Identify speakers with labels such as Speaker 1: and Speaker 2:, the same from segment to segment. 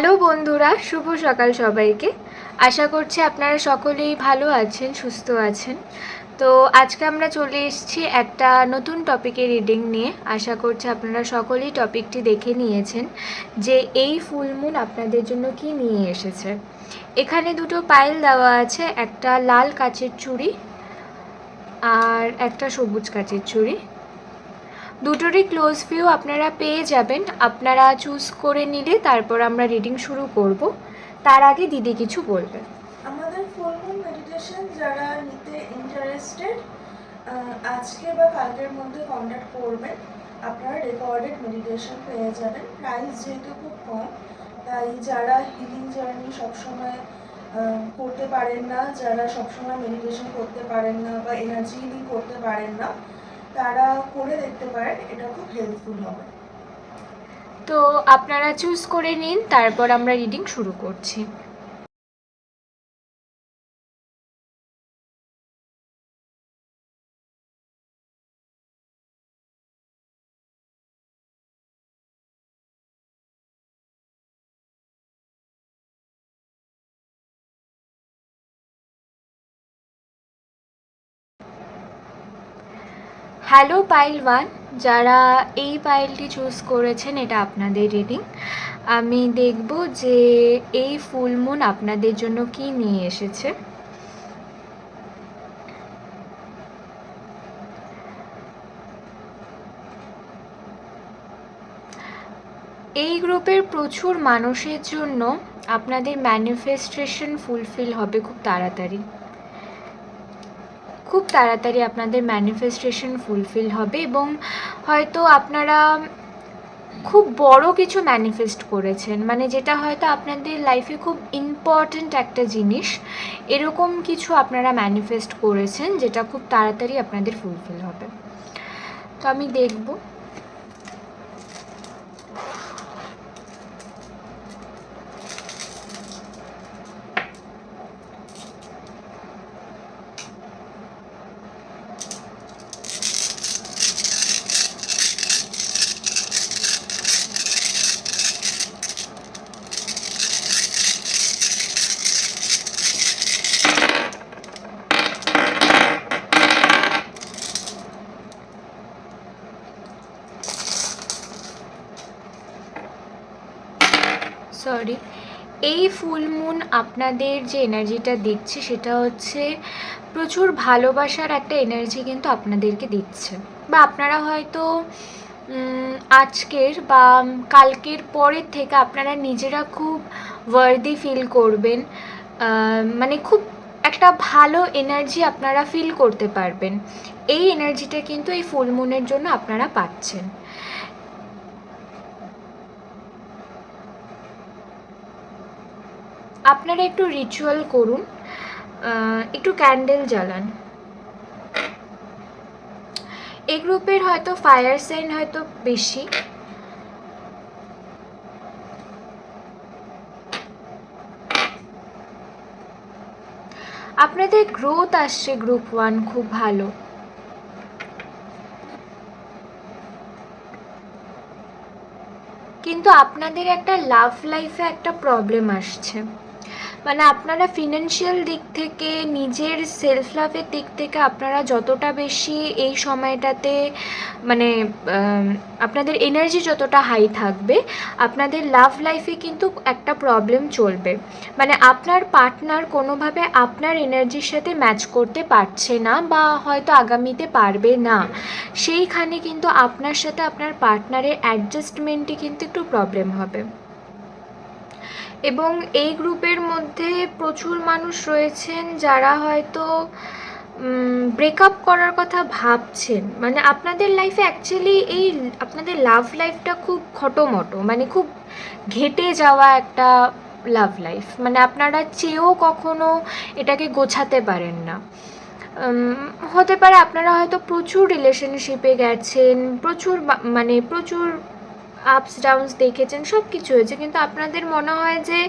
Speaker 1: Hello বন্ধুরা, শুভ সকাল সবাইকে। আশা করছি আপনারা সকলেই ভালো আছেন, সুস্থ আছেন। তো আজকে আমরা চলে এসেছি একটা নতুন টপিকের রিডিং নিয়ে। আশা করছি আপনারা সকলেই টপিকটি দেখে নিয়েছেন যে এই ফুলমুন আপনাদের জন্য কি নিয়ে এসেছে। এখানে দুটো পাইল দেওয়া আছে, একটা লাল কাচের চুড়ি আর একটা সবুজ কাচের চুড়ি। দুটোরই ক্লোজ ভিউ আপনারা পেয়ে যাবেন। আপনারা চুজ করে নিলে তারপর আমরা রিডিং শুরু করব। তার আগে দিদি কিছু বলবেন
Speaker 2: আমাদের ফুল মুন মেডিটেশন যারা নিতে ইন্টারেস্টেড আজকে বা কালকের মধ্যে কন্ট্যাক্ট করবেন, আপনারা রেকর্ডেড মেডিটেশন পেয়ে যাবেন। প্রাইস যেহেতু খুব কম, তাই যারা হিলিং জার্নি সবসময় করতে পারেন না, যারা সবসময় মেডিটেশন করতে পারেন না বা এনার্জি হিলিং করতে পারেন না তারা করে দেখতে পারেন এটা খুব হেল্পফুল হবে।
Speaker 1: তো আপনারা চুজ করে নিন, তারপর আমরা রিডিং শুরু করছি। হ্যালো পাইল ওয়ান যারা এই পাইলটি চুজ করেছেন, এটা আপনাদের রিডিং আমি দেখব যে এই ফুলমুন আপনাদের জন্য কি নিয়ে এসেছে। এই গ্রুপের প্রচুর মানুষের জন্য আপনাদের ম্যানিফেস্টেশন ফুলফিল হবে খুব তাড়াতাড়ি। খুব তাড়াতাড়ি আপনাদের ম্যানিফেস্টেশন ফুলফিল হবে এবং হয়তো আপনারা খুব বড় কিছু ম্যানিফেস্ট করেছেন। মানে যেটা হয়তো আপনাদের লাইফে খুব ইম্পর্ট্যান্ট একটা জিনিস। এরকম কিছু আপনারা ম্যানিফেস্ট করেছেন যেটা খুব তাড়াতাড়ি আপনাদের ফুলফিল হবে। তো আমি দেখব সরি এই ফুলমুন আপনাদের যে এনার্জিটা দিচ্ছে, সেটা হচ্ছে প্রচুর ভালোবাসার একটা এনার্জি কিন্তু আপনাদেরকে দিচ্ছে। বা আপনারা হয়তো আজকের বা কালকের পরের থেকে আপনারা নিজেরা খুব ওয়ার্দি ফিল করবেন। মানে খুব একটা ভালো এনার্জি আপনারা ফিল করতে পারবেন। এই এনার্জিটা কিন্তু এই ফুলমুনের জন্য আপনারা পাচ্ছেন। আপনারা একটু রিচুয়াল করুন। একটু ক্যান্ডেল জ্বালান। এই গ্রুপের হয়তো ফায়ার সাইন হয়তো বেশি। আপনাদের গ্রোথ আসছে গ্রুপ ওয়ান খুব ভালো। কিন্তু আপনাদের একটা লাভ লাইফে একটা প্রবলেম আসছে। মানে আপনারা ফিনান্সিয়াল দিক থেকে, নিজের সেলফ লাভের দিক থেকে আপনারা যতটা বেশি এই সময়টাতে মানে আপনাদের এনার্জি যতটা হাই থাকবে, আপনাদের লাভ লাইফে কিন্তু একটা প্রবলেম চলবে। মানে আপনার পার্টনার কোনোভাবে আপনার এনার্জির সাথে ম্যাচ করতে পারছে না বা হয়তো আগামীতে পারবে না। সেইখানে কিন্তু আপনার সাথে আপনার পার্টনারের অ্যাডজাস্টমেন্টে কিন্তু একটু প্রবলেম হবে। এবং এই গ্রুপের মধ্যে প্রচুর মানুষ রয়েছেন যারা হয়তো ব্রেকআপ করার কথা ভাবছেন। মানে আপনাদের লাইফে অ্যাকচুয়ালি এই, আপনাদের লাভ লাইফটা খুব খটোমটো মানে খুব ঘেটে যাওয়া একটা লাভ লাইফ মানে আপনারা চেয়েও কখনো এটাকে গোছাতে পারেন না। হতে পারে আপনারা হয়তো প্রচুর রিলেশনশিপে গেছেন, প্রচুর মানে প্রচুর আপস ডাউনস দেখেছেন সব কিছু হয়েছে। কিন্তু আপনাদের মনে হয় যে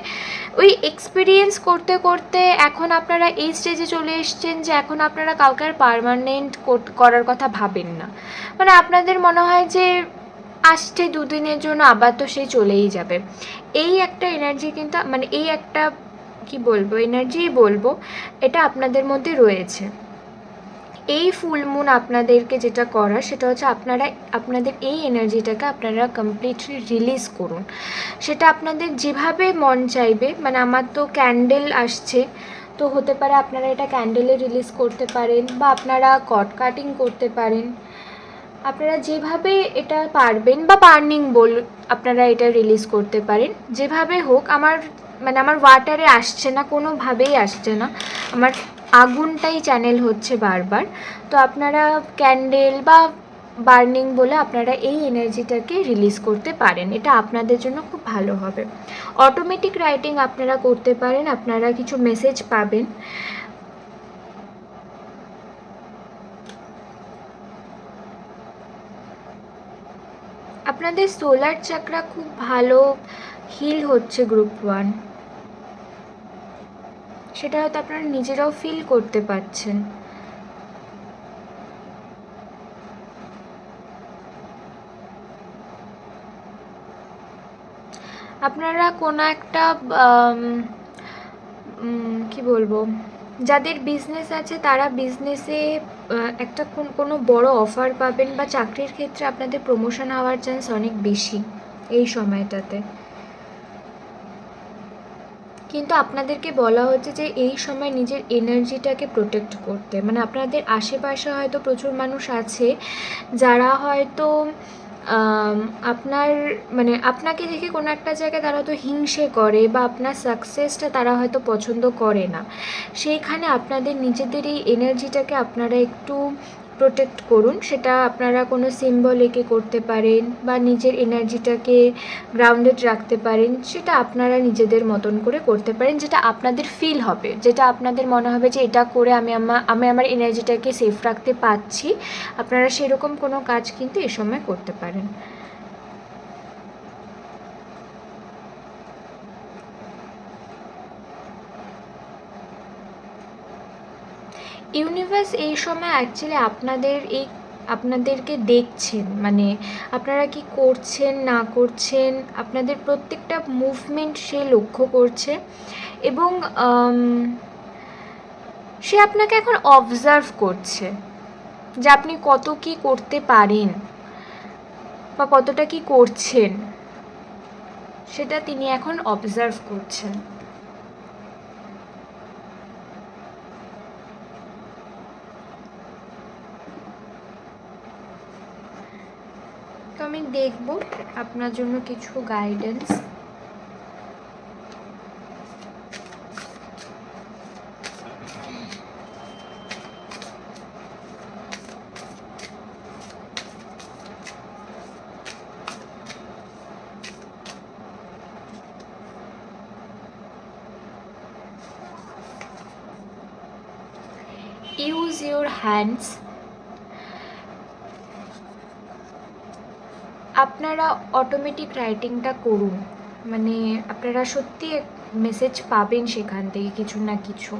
Speaker 1: ওই এক্সপিরিয়েন্স করতে করতে এখন আপনারা এই স্টেজে চলে এসেছেন যে এখন আপনারা কাউকে আর পারমানেন্ট করার কথা ভাবেন না। মানে আপনাদের মনে হয় যে আসছে দুদিনের জন্য, আবার তো সে চলেই যাবে। এই একটা এনার্জি কিন্তু মানে এই একটা কি বলব এনার্জি বলব, এটা আপনাদের মধ্যে রয়েছে। এই ফুল মুন আপনাদেরকে যেটা করার সেটা হচ্ছে আপনারা, আপনাদের এই এনার্জিটাকে আপনারা কমপ্লিটলি রিলিজ করুন। সেটা আপনাদের যেভাবে মন চাইবে মানে আমার তো ক্যান্ডেল আসছে, তো হতে পারে আপনারা এটা ক্যান্ডেলে রিলিজ করতে পারেন বা আপনারা কট কাটিং করতে পারেন। আপনারা যেভাবে এটা পারবেন বা বার্নিং বল আপনারা এটা রিলিজ করতে পারেন, যেভাবে হোক, আমার মানে আমার ওয়াটারে আসছে না, কোনোভাবেই আসছে না। আমার আগুনটাই চ্যানেল হচ্ছে বারবার। তো আপনারা ক্যান্ডেল বা বার্নিং বলে আপনারা এই এনার্জিটাকে রিলিজ করতে পারেন। এটা আপনাদের জন্য খুব ভালো হবে। অটোমেটিক রাইটিং আপনারা করতে পারেন। আপনারা কিছু মেসেজ পাবেন। আপনাদের সোলার চাকরা খুব ভালো হিল হচ্ছে গ্রুপ ওয়ান সেটা হয়তো আপনারা নিজেরাও ফিল করতে পারছেন। আপনারা কোনো একটা কি বলব, যাদের বিজনেস আছে তারা বিজনেসে একটা কোন- কোনো বড় অফার পাবেন বা চাকরির ক্ষেত্রে আপনাদের প্রমোশন হওয়ার চান্স অনেক বেশি এই সময়টাতে। কিন্তু আপনাদেরকে বলা হচ্ছে যে এই সময় নিজের এনার্জিটাকে প্রোটেক্ট করতে। মানে আপনাদের আশেপাশে হয়তো প্রচুর মানুষ আছে যারা হয়তো আপনার মানে আপনাকে দেখে কোনো একটা জায়গায় তারা তো হিংসে করে বা আপনার সাকসেসটা তারা হয়তো পছন্দ করে না। সেইখানে আপনাদের নিজেদের এই এনার্জিটাকে আপনারা একটু প্রোটেক্ট করুন, সেটা আপনারা কোনো সিম্বল এঁকে করতে পারেন বা নিজের এনার্জিটাকে গ্রাউন্ডেড রাখতে পারেন, সেটা আপনারা নিজেদের মতন করে করতে পারেন, যেটা আপনাদের ফিল হবে। যেটা আপনাদের মনে হবে যে এটা করে আমি আমার আমি আমার এনার্জিটাকে সেফ রাখতে পারছি। আপনারা সেরকম কোনো কাজ কিন্তু এ সময় করতে পারেন। ইউনিভার্স এই সময় অ্যাকচুয়ালি আপনাদের এই, আপনাদেরকে দেখছেন। মানে আপনারা কি করছেন, না করছেন, আপনাদের প্রত্যেকটা মুভমেন্ট সে লক্ষ্য করছে। এবং সে আপনাকে এখন অবজার্ভ করছে যে আপনি কত কি করতে পারেন বা কতটা কি করছেন। সেটা তিনি এখন অবজার্ভ করছেন। আমি দেখব আপনার জন্য কিছু গাইডেন্স আপনারা অটোমেটিক রাইটিংটা করুন। মানে আপনারা সত্যি মেসেজ পাবেন সেখান থেকে কিছু না কিছু।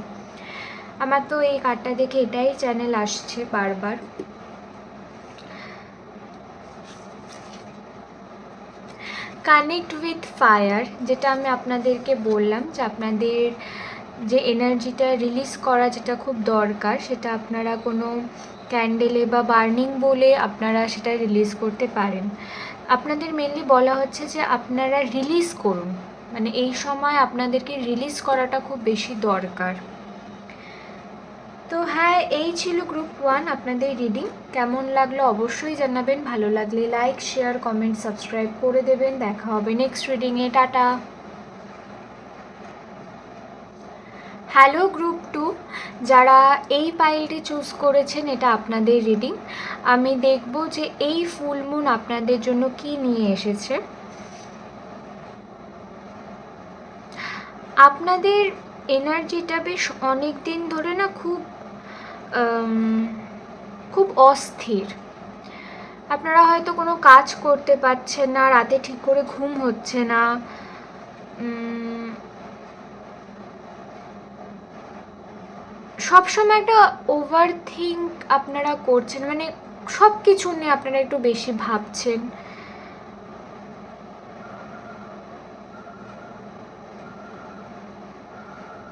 Speaker 1: আমার তো এই কার্ডটা দেখে এটাই চ্যানেল আসছে বারবার। কানেক্ট উইথ ফায়ার যেটা আমি আপনাদেরকে বললাম যে আপনাদের যে এনার্জিটা রিলিজ করা যেটা খুব দরকার, সেটা আপনারা কোনো ক্যান্ডেলে বা বার্নিং বলে আপনারা সেটা রিলিজ করতে পারেন। আপনাদের মেনলি বলা হচ্ছে যে আপনারা রিলিজ করুন। মানে এই সময় আপনাদেরকে রিলিজ করাটা খুব বেশি দরকার। তো হ্যাঁ এই ছিল গ্রুপ ওয়ান আপনাদের রিডিং কেমন লাগল অবশ্যই জানাবেন। ভালো লাগলে লাইক শেয়ার কমেন্ট সাবস্ক্রাইব করে দেবেন। দেখা হবে নেক্সট রিডিংয়ে টাটা! হ্যালো গ্রুপ টু, যারা এই পাইলটি চুজ করেছেন, এটা আপনাদের রিডিং। আমি দেখব যে এই ফুল মুন আপনাদের জন্য কি নিয়ে এসেছে। আপনাদের এনার্জিটা বেশ অনেক দিন ধরে না খুব খুব অস্থির। আপনারা হয়তো কোনো কাজ করতে পারছেন না, রাতে ঠিক করে ঘুম হচ্ছে না। সবসময় একটা ওভার থিঙ্ক আপনারা করছেন মানে সব কিছু নিয়ে আপনারা একটু বেশি ভাবছেন।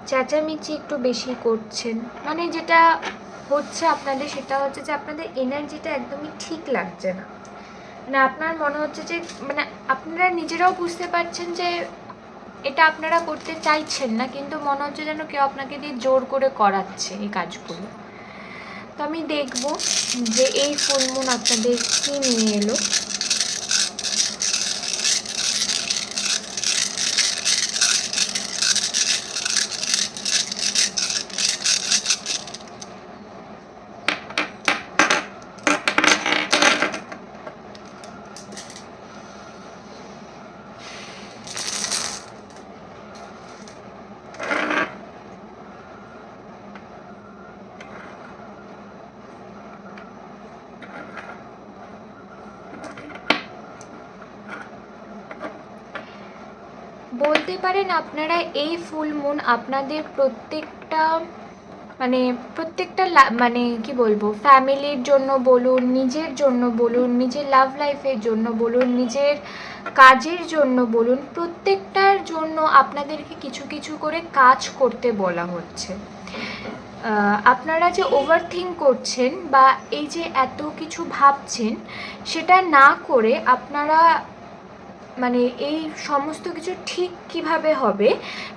Speaker 1: চেঁচামেচি একটু বেশি করছেন। মানে যেটা হচ্ছে আপনাদের সেটা হচ্ছে যে আপনাদের এনার্জিটা একদমই ঠিক লাগছে না। মানে আপনার মনে হচ্ছে যে মানে আপনারা নিজেরাও বুঝতে পারছেন যে এটা আপনারা করতে চাইছেন না, কিন্তু মনে হচ্ছে যেন কেউ আপনাকে দিয়ে জোর করে করাচ্ছে এই কাজগুলো। তো আমি দেখব যে এই ফুলমুন আপনাদের কী নিয়ে এলো। বলতে পারেন আপনারা এই ফুল মুন আপনাদের প্রত্যেকটা মানে প্রত্যেকটা মানে কি বলব, ফ্যামিলির জন্য বলুন, নিজের জন্য বলুন, নিজের লাভ লাইফের জন্য বলুন, নিজের কাজের জন্য বলুন, প্রত্যেকটার জন্য আপনাদেরকে কিছু কিছু করে কাজ করতে বলা হচ্ছে। আপনারা যে ওভার থিঙ্ক করছেন বা এই যে এত কিছু ভাবছেন, সেটা না করে আপনারা মানে এই সমস্ত কিছু ঠিক কীভাবে হবে,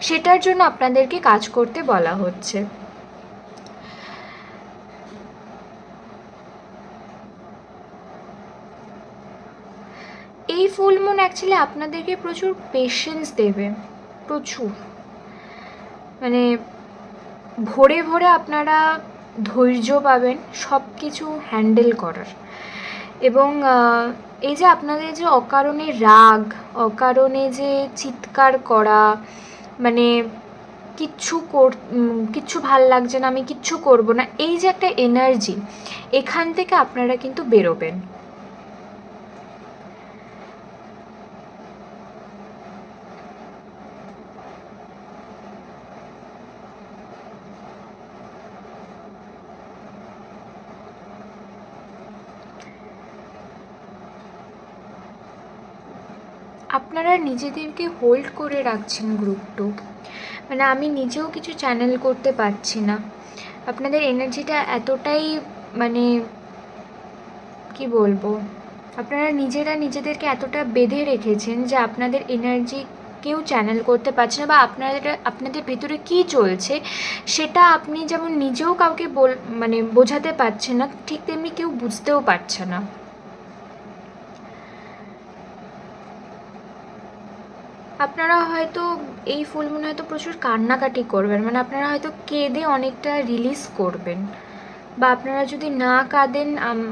Speaker 1: সেটার জন্য আপনাদেরকে কাজ করতে বলা হচ্ছে। এই ফুল মুন অ্যাকচুয়ালি আপনাদেরকে প্রচুর পেশেন্স দেবে, প্রচুর। মানে ভোরে ভোরে আপনারা ধৈর্য পাবেন সব কিছু হ্যান্ডেল করার। এবং এই যে আপনাদের যে অকারণে রাগ, অকারণে যে চিৎকার করা মানে কিচ্ছু কর কিচ্ছু ভালো লাগছে না, আমি কিচ্ছু করব না, এই যে একটা এনার্জি এখান থেকে আপনারা কিন্তু বেরোবেন। আপনারা নিজেদেরকে হোল্ড করে রাখছেন গ্রুপ টু মানে আমি নিজেও কিছু চ্যানেল করতে পারছি না। আপনাদের এনার্জিটা এতটাই মানে কি বলব? আপনারা নিজেরা নিজেদেরকে এতটা বেঁধে রেখেছেন যে আপনাদের এনার্জি কেউ চ্যানেল করতে পারছে না বা আপনাদের আপনাদের ভেতরে কী চলছে সেটা আপনি যেমন নিজেও কাউকে বল মানে বোঝাতে পারছেন না, ঠিক তেমনি কেউ বুঝতেও পারছে না। আপনারা হয়তো এই ফুল হয়তো প্রচুর কান্নাকাটি করবেন মানে আপনারা হয়তো কেঁদে অনেকটা রিলিজ করবেন। বা আপনারা যদি না কাঁদেন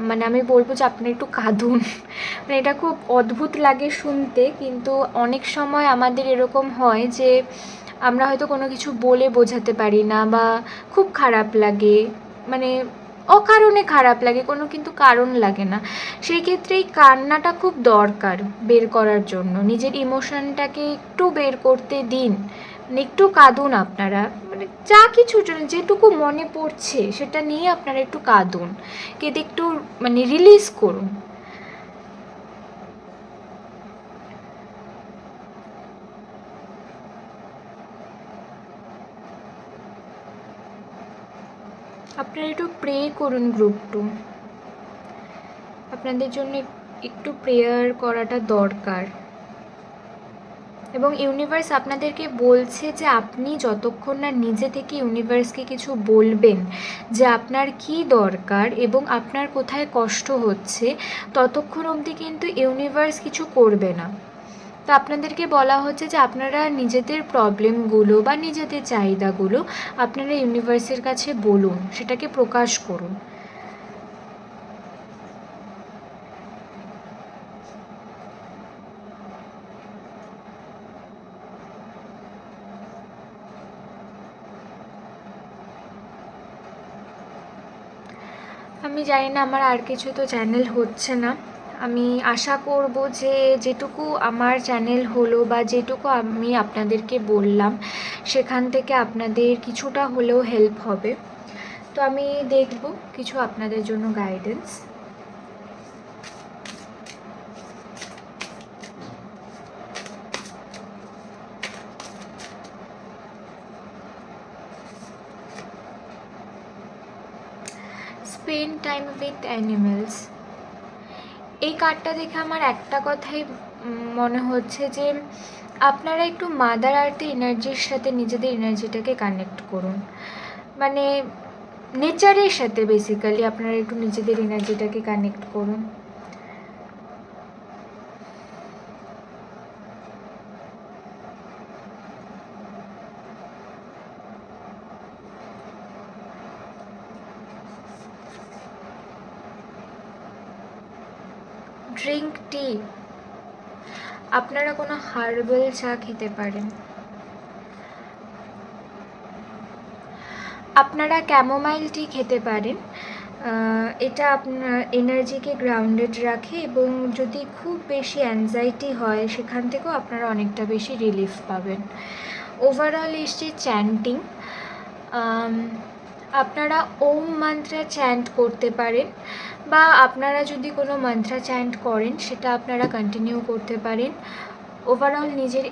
Speaker 1: মানে আমি বলব যে আপনারা একটু কাঁদুন। মানে এটা খুব অদ্ভুত লাগে শুনতে, কিন্তু অনেক সময় আমাদের এরকম হয় যে আমরা হয়তো কোনো কিছু বলে বোঝাতে পারি না বা খুব খারাপ লাগে। মানে অকারণে খারাপ লাগে, কোনো কিন্তু কারণ লাগে না। সেই ক্ষেত্রে এই কান্নাটা খুব দরকার বের করার জন্য। নিজের ইমোশনটাকে একটু বের করতে দিন। একটু কাঁদুন আপনারা। মানে যা কিছু যেটুকু মনে পড়ছে, সেটা নিয়ে আপনারা একটু কাঁদুন। কেঁদে একটু মানে রিলিজ করুন। আপনারা একটু প্রে করুন গ্রুপ টু আপনাদের জন্য একটু প্রেয়ার করাটা দরকার। এবং ইউনিভার্স আপনাদেরকে বলছে যে আপনি যতক্ষণ না নিজে থেকে ইউনিভার্সকে কিছু বলবেন, যে আপনার কি দরকার এবং আপনার কোথায় কষ্ট হচ্ছে, ততক্ষণ অবধি কিন্তু ইউনিভার্স কিছু করবে না। তো আপনাদেরকে বলা হচ্ছে যে আপনারা নিজেদের প্রবলেমগুলো বা নিজেদের চাহিদাগুলো আপনারা ইউনিভার্সের কাছে বলুন, সেটাকে প্রকাশ করুন। আমি জানি না, আমার আর কিছু তো চ্যানেল হচ্ছে না। আমি আশা করব যে যেটুকু আমার চ্যানেল হলো বা যেটুকু আমি আপনাদেরকে বললাম, সেখান থেকে আপনাদের কিছুটা হলেও হেল্প হবে। তো আমি দেখব কিছু আপনাদের জন্য guidance spend time with animals এই কার্ডটা দেখে আমার একটা কথাই মনে হচ্ছে যে, আপনারা একটু মাদার আর্থ এনার্জির সাথে নিজেদের এনার্জিটাকে কানেক্ট করুন। মানে নেচারের সাথে বেসিক্যালি আপনারা একটু নিজেদের এনার্জিটাকে কানেক্ট করুন। ড্রিঙ্ক টি আপনারা কোনো হার্বাল চা খেতে পারেন। আপনারা ক্যামোমাইল টি খেতে পারেন। এটা আপনার এনার্জিকে গ্রাউন্ডেড রাখে এবং যদি খুব বেশি অ্যাংজাইটি হয়, সেখান থেকেও আপনারা অনেকটা বেশি রিলিফ পাবেন। ওভারঅল এসছে চ্যান্টিং আপনারা ওম মান্ত্রা চ্যান্ট করতে পারেন বা আপনারা যদি কোনো মান্ত্রা চ্যান্ট করেন, সেটা আপনারা কন্টিনিউ করতে পারেন। ওভারঅল নিজের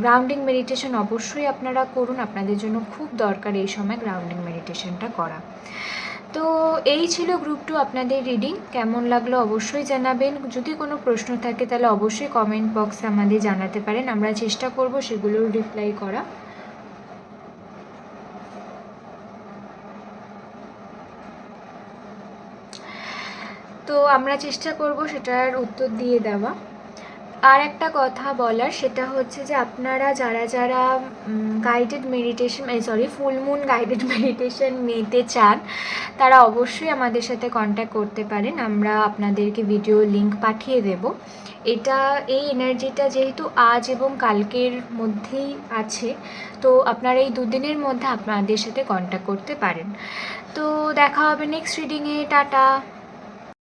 Speaker 1: গ্রাউন্ডিং মেডিটেশন অবশ্যই আপনারা করুন। আপনাদের জন্য খুব দরকার এই সময় গ্রাউন্ডিং মেডিটেশনটা করা। তো এই ছিল গ্রুপ টু আপনাদের রিডিং কেমন লাগল অবশ্যই জানাবেন। যদি কোনো প্রশ্ন থাকে, তাহলে অবশ্যই কমেন্ট বক্সে আমাদের জানাতে পারেন। আমরা চেষ্টা করব সেগুলোর রিপ্লাই করা। তো আমরা চেষ্টা করব সেটার উত্তর দিয়ে দেওয়া। আর একটা কথা বলার, সেটা হচ্ছে যে আপনারা যারা যারা guided meditation sorry full moon guided meditation নিতে চান, তারা অবশ্যই আমাদের সাথে কন্ট্যাক্ট করতে পারেন। আমরা আপনাদেরকে ভিডিও লিংক পাঠিয়ে দেব। এটা, এই এনার্জিটা যেহেতু আজ এবং কালকের মধ্যেই আছে, তো আপনারা এই দুদিনের মধ্যে আপনাদের সাথে কন্ট্যাক্ট করতে পারেন। তো দেখা হবে নেক্সট রিডিংয়ে টাটা!